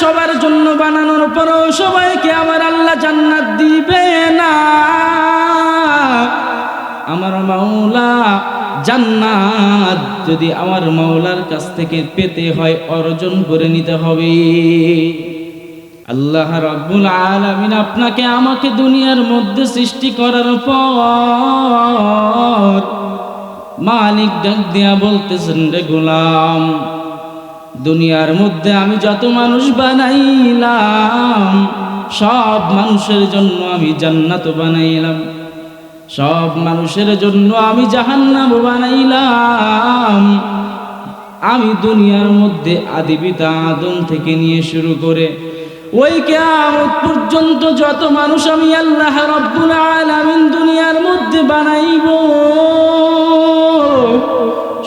সবার জন্য বানানোর পরও সবাইকে আমার আল্লাহ জান্নাত দিবে না। আমার মাওলা জান্নাত যদি আমার মাওলার কাছ থেকে পেতে হয় অর্জন করে নিতে হবে। আল্লাহ রাব্বুল আলামিন আপনাকে আমাকে দুনিয়ার মধ্যে সৃষ্টি করার পর মালিক ডাক দিয়া বলতেছেন, রে গোলাম দুনিয়ার মধ্যে আমি যত মানুষ বানাইলাম, সব মানুষের জন্য আমি জান্নাত বানাইলাম। সব মানুষের জন্য আমি জাহান্নাম বানাইলাম। আমি দুনিয়ার মধ্যে আদি পিতা আদম থেকে নিয়ে শুরু করে ওই কেয়ামত পর্যন্ত যত মানুষ আমি আল্লাহ রব্বুল আলামিন দুনিয়ার মধ্যে বানাইব,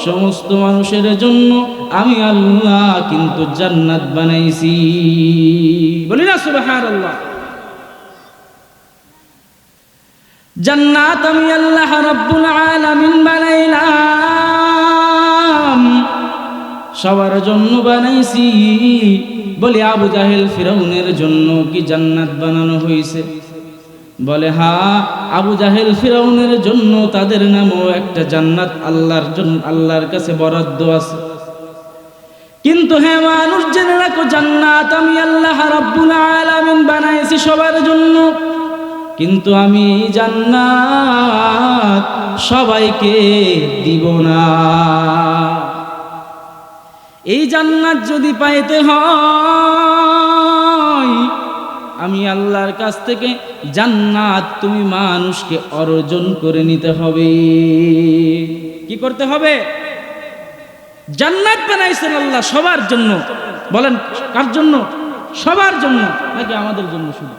সমস্ত মানুষের জন্য আমি আল্লাহ কিন্তু জান্নাত বানাইছি। বলি না, সুবহানাল্লাহ। জান্নাত আমি আল্লাহ রব্বুল আলামিন বানাইলাম। সবার জন্য বানাইছি। বলে আবু জাহেল ফিরাউনের জন্য কি জান্নাত বানানো হয়েছে বলে, হা, আবু জাহেল ফিরাউনের জন্য তাদের নামও একটা জান্নাত আল্লাহর জন্য আল্লাহর কাছে বরাদ্দ আছে। কিন্তু হ্যাঁ মানুষ জেনে রাখো, জান্নাত আমি আল্লাহ রাব্বুল আলামিন বানাইছি সবার জন্য। কিন্তু আমি জান্নাত সবাইকে দিব না। এই জান্নাত যদি পাইতে হয়, আমি আল্লাহর কাছ থেকে জান্নাত তুমি মানুষকে অর্জন করে নিতে হবে। কি করতে হবে? জান্নাত বানাইছেন আল্লাহ সবার জন্য। বলেন, কার জন্য? সবার জন্য, নাকি আমাদের জন্য শুধু?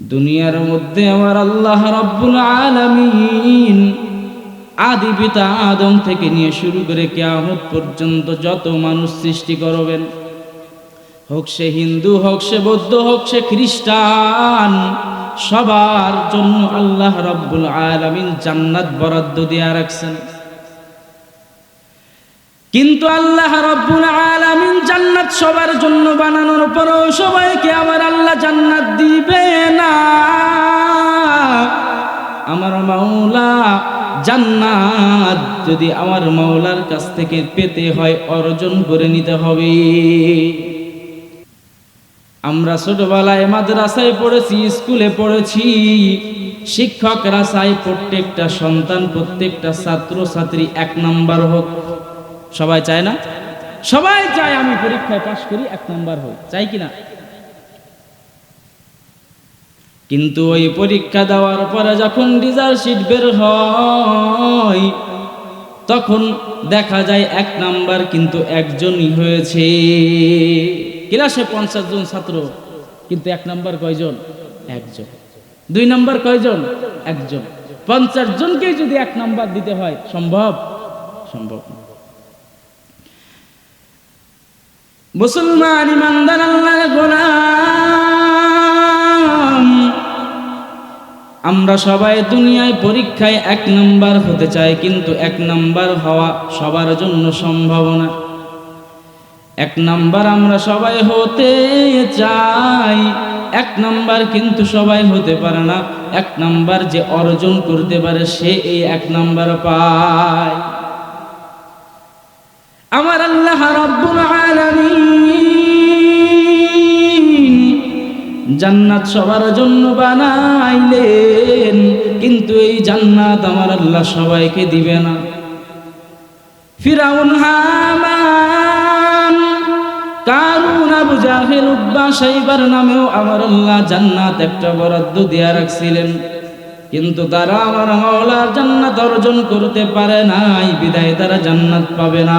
দুনিয়ার মধ্যে আমার আল্লাহ রব্বুল আলামিন আদি পিতা আদম থেকে নিয়ে শুরু করে কেয়ামত পর্যন্ত যত মানুষ সৃষ্টি করবেন, হোক সে হিন্দু, হোক সে বৌদ্ধ, হোক সে খ্রিস্টান, সবার জন্য আল্লাহ রব্বুল আলামিন জান্নাত বরাদ্দ দিয়া রাখছেন। কিন্তু আল্লাহ রব্বুল আলামিন জান্নাত সবার জন্য বানানোর পরও সবাইকে আমার আল্লাহ জান্নাত দিবে না। আমার মাওলা জান্নাত যদি আমার মাওলার কাছ থেকে পেতে হয়, অর্জন করে নিতে হবে। আমরা ছোটবেলায় মাদ্রাসায় পড়েছি, স্কুলে পড়েছি। শিক্ষকরা চাই প্রত্যেকটা সন্তান, প্রত্যেকটা ছাত্র ছাত্রী এক নাম্বার হোক। সবাই চায় না? সবাই চায় আমি পরীক্ষায় পাশ করি, এক নাম্বার হোক চাই কিনা? কিন্তু ওই পরীক্ষা দেওয়ার পরে যখন রেজাল্ট শিট বের হয়, তখন দেখা যায় এক নাম্বার কিন্তু একজনই হয়েছে। ক্লাসে পঞ্চাশ জন ছাত্র, কিন্তু এক নাম্বার কয়জন? একজন। দুই নাম্বার কয়জন? একজন। পঞ্চাশ জনকেই যদি এক নাম্বার দিতে হয়, সম্ভব? সম্ভব না। মুসলমান ইমানদার আল্লাহর গোলাম। আমরা সবাই দুনিয়ায় পরীক্ষায় এক নাম্বার হতে চাই, কিন্তু এক নাম্বার হওয়া সবার জন্য সম্ভব না। এক নাম্বার আমরা সবাই হতে চাই, এক নাম্বার কিন্তু সবাই হতে পারে না। এক নাম্বার যে অর্জন করতে পারে, সে এই এক নাম্বার পায়। জান্নাত সবার জন্য বানাইলেন, কিন্তু এই জান্নাত আমার আল্লাহ সবাইকে দিবে না। ফিরাউন হামান, কারুন আবু জাহেল উব্বা সাইবার নামেও আমার আল্লাহ জান্নাত একটা বরাদ্দ দিয়া রাখছিলেন। কিন্তু তারা আমার মাওলার জান্নাত অর্জন করতে পারে নাই, বিদায় তারা জান্নাত পাবে না।